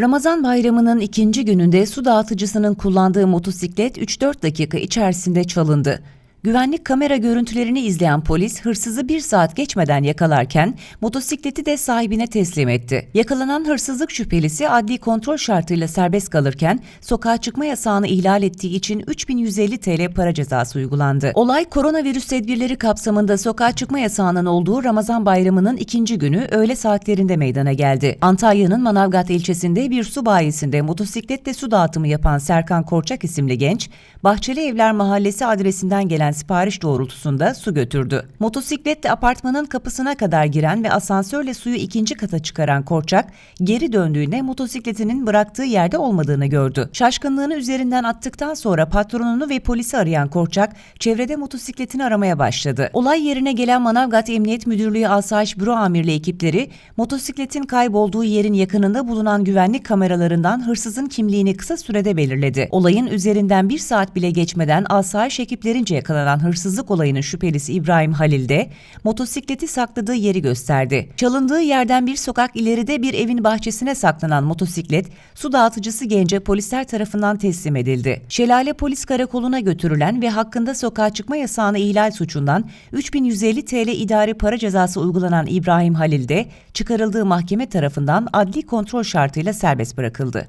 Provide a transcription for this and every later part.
Ramazan bayramının ikinci gününde su dağıtıcısının kullandığı motosiklet 3-4 dakika içerisinde çalındı. Güvenlik kamera görüntülerini izleyen polis hırsızı bir saat geçmeden yakalarken motosikleti de sahibine teslim etti. Yakalanan hırsızlık şüphelisi adli kontrol şartıyla serbest kalırken sokağa çıkma yasağını ihlal ettiği için 3150 TL para cezası uygulandı. Olay koronavirüs tedbirleri kapsamında sokağa çıkma yasağının olduğu Ramazan bayramının ikinci günü öğle saatlerinde meydana geldi. Antalya'nın Manavgat ilçesinde bir su bayisinde motosikletle su dağıtımı yapan Serkan Korçak isimli genç, Bahçeli Evler Mahallesi adresinden gelen sipariş doğrultusunda su götürdü. Motosikletle apartmanın kapısına kadar giren ve asansörle suyu ikinci kata çıkaran Korçak, geri döndüğünde motosikletinin bıraktığı yerde olmadığını gördü. Şaşkınlığını üzerinden attıktan sonra patronunu ve polisi arayan Korçak, çevrede motosikletini aramaya başladı. Olay yerine gelen Manavgat Emniyet Müdürlüğü Asayiş Büro Amirliği ekipleri, motosikletin kaybolduğu yerin yakınında bulunan güvenlik kameralarından hırsızın kimliğini kısa sürede belirledi. Olayın üzerinden bir saat bile geçmeden asayiş ekiplerince yakalanan hırsızlık olayının şüphelisi İbrahim Halil de motosikleti sakladığı yeri gösterdi. Çalındığı yerden bir sokak ileride bir evin bahçesine saklanan motosiklet su dağıtıcısı gence polisler tarafından teslim edildi. Şelale Polis Karakolu'na götürülen ve hakkında sokağa çıkma yasağını ihlal suçundan 3150 TL idari para cezası uygulanan İbrahim Halil de çıkarıldığı mahkeme tarafından adli kontrol şartıyla serbest bırakıldı.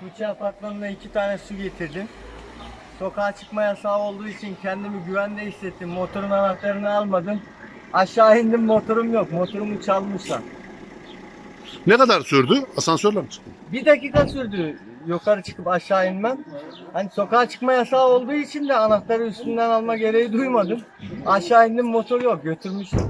Tuğçe apartmanına iki tane su getirdim. Sokağa çıkma yasağı olduğu için kendimi güvende hissettim. Motorun anahtarını almadım. Aşağı indim motorum yok. Motorumu çalmışlar. Ne kadar sürdü? Asansörle mi çıktın? Bir dakika sürdü yukarı çıkıp aşağı inmem. Hani sokağa çıkma yasağı olduğu için de anahtarı üstünden alma gereği duymadım. Aşağı indim motor yok götürmüşler.